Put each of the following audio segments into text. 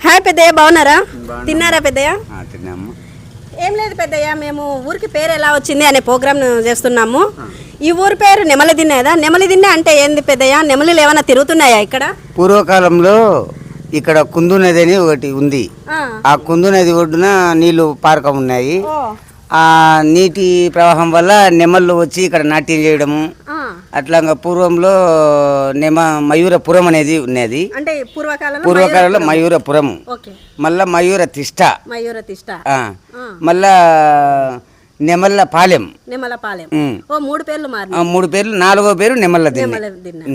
Hi పెద్దయ్య బాగున్నారా? తిన్నారా పెద్దయ్య? ఏం లేదు పెద్దయ్య మేము ఊరికి పేరు ఎలా వచ్చింది అనే ప్రోగ్రామ్ చేస్తున్నాము. ఈ ఊరి పేరు నెమలి దిన్నేదా నెమలి దిన్నె అంటే ఏంది పెద్దయ్య? నెమలిలు ఏమైనా తిరుగుతున్నాయా ఇక్కడ? పూర్వకాలంలో ఇక్కడ కుందు నది అని ఒకటి ఉంది. ఆ. కుందు నది ఒడ్డున నీళ్ళు పారకం ఉన్నాయి. ఆ నీటి ప్రవాహం వల్ల నెమళ్ళు వచ్చి ఇక్కడ నాట్యం చేయడము ఆ. అట్లా పూర్వంలో నెమ మయూరపురం అనేది ఉన్నది. అంటే పూర్వకాలంలో పూర్వకాలంలో మయూరపురం. మళ్ళా మయూర తిష్ట. మయూర తిష్ట. మళ్ళా నెమల్ల పాలెం. నెమలపాలెం. ఓ మూడు పేర్లు మారి మూడు పేర్లు నాలుగో పేరు నెమల్ల దిన్నె.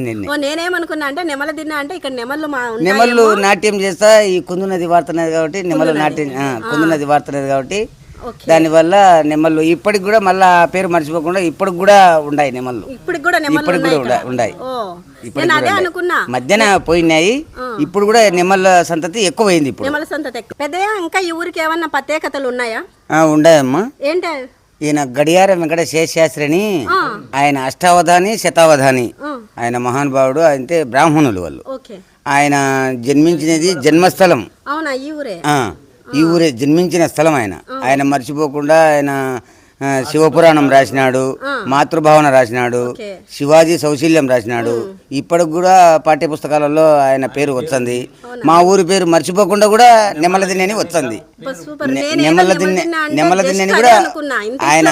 నెమల నేనేమనుకున్నా అంటే నెమల దిన్న అంటే ఇక్కడ నెమళ్ళు. నెమళ్ళు నాట్యం చేస్తా ఈ కుందు నది వాడుతున్నది కాబట్టి నెమళ్ళు నాట్యం కుందు నది వాడుతున్నది కాబట్టి దానివల్ల నెమళ్ళు ఇప్పటికి కూడా మళ్ళా ఆ పేరు మర్చిపోకుండా ఇప్పటికి కూడా ఉన్నాయి నెమళ్ళు. ఇప్పటికి కూడా ఇప్పటికి ఉన్నాయి కూడా ఇప్పటికి కూడా మధ్యాహ్న పోయినాయి. ఇప్పుడు కూడా నెమళ్ళ సంతతి ఎక్కువైంది ఇప్పుడు. నెమల సంతతి ఎక్కువ. పెద్దయ్య ఇంకా ఈ ఊరికి ఏమన్నా ప్రత్యేకతలు ఉన్నాయా? ఆ, ఏంటి? ఈయన గడియారం వెంకట శేషశాస్త్రి అని ఆయన అష్టావధాని శతావధాని. ఆయన మహానుభావుడు అంటే బ్రాహ్మణులు వాళ్ళు. ఓకే. ఆయన జన్మించినది జన్మస్థలం. అవునా ఈ ఊరే? ఆ, ఈ ఊరే జన్మించిన స్థలం ఆయన. ఆయన మర్చిపోకుండా ఆయన శివపురాణం రాసినాడు మాతృభావన రాసినాడు. శివాజీ సౌశల్యం రాసినాడు. ఇప్పటికి కూడా పాఠ్య పుస్తకాలలో ఆయన పేరు వచ్చింది. మా ఊరి పేరు మర్చిపోకుండా కూడా నెమలదిని అని వచ్చింది. కూడా ఆయన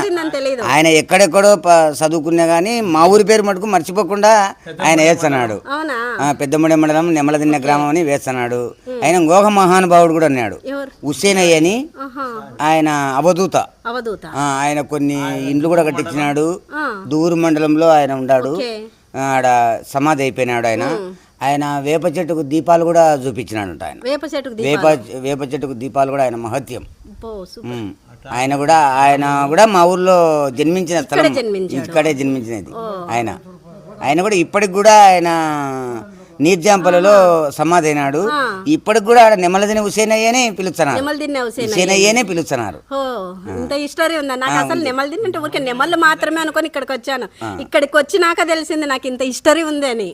ఆయన ఎక్కడెక్కడో ప- చదువుకున్నా కానీ మా ఊరి పేరు మటుకు మర్చిపోకుండా ఆయన వేస్తున్నాడు. అవునా? ఆ, పెద్దముడి మండలం నెమలదిన్నె గ్రామం అని వేస్తున్నాడు. ఆయన గోహ మహానుభావుడు కూడా అన్నాడు ఎవరు? హుస్సేన్ అయ్య అని. ఆహా. ఆయన అవధూత. ఆయన కొన్ని ఇండ్లు కూడా కట్టించినాడు. ఆ, దూరు మండలంలో ఆయన ఉన్నాడు ఆడ సమాధి అయిపోయినాడు ఆయన. ఆయన వేప చెట్టుకు దీపాలు కూడా చూపించినాడు ఆయన. వేప చెట్టుకు వేప వేప చెట్టుకు దీపాలు కూడా ఆయన మహత్యం. ఆయన కూడా ఆయన కూడా మా ఊర్లో జన్మించిన స్థలం. ఇక్కడే జన్మించినది. ఆయన. ఆయన కూడా ఇప్పటికి కూడా ఆయన నీర్జాంపలలో సమాధి అయినాడు ఇప్పటికి కూడా ఆడ నెమలదిని హుసేన్ అయ్యనే పిలుస్తున్నారు హుసేన్ అయ్యనే పిలుస్తున్నారు. ఇంత హిస్టరీ ఉందా? నాకు అసలు నెమలి దిన్నె అంటే ఊరికే నెమళ్ళు మాత్రమే అనుకొని ఇక్కడికి వచ్చాను. ఇక్కడికి వచ్చినాక తెలిసింది నాకు ఇంత హిస్టరీ ఉంది అని.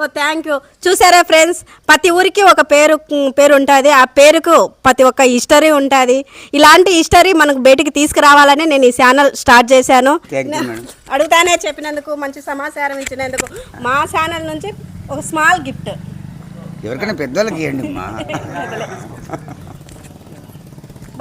ఓ థ్యాంక్ యూ చూసారా ఫ్రెండ్స్ ప్రతి ఊరికి ఒక పేరు పేరు ఉంటుంది. ఆ పేరుకు ప్రతి ఒక్క హిస్టరీ ఉంటుంది. ఇలాంటి హిస్టరీ మనకు బయటికి తీసుకురావాలని నేను ఈ ఛానల్ స్టార్ట్ చేశాను. అడుగుతానే చెప్పినందుకు మంచి సమాచారం ఇచ్చినందుకు. మా ఛానల్ నుంచి ఒక స్మాల్ గిఫ్ట్. ఎవరికైనా పెద్దవాళ్ళకి ఇవ్వండి అమ్మా.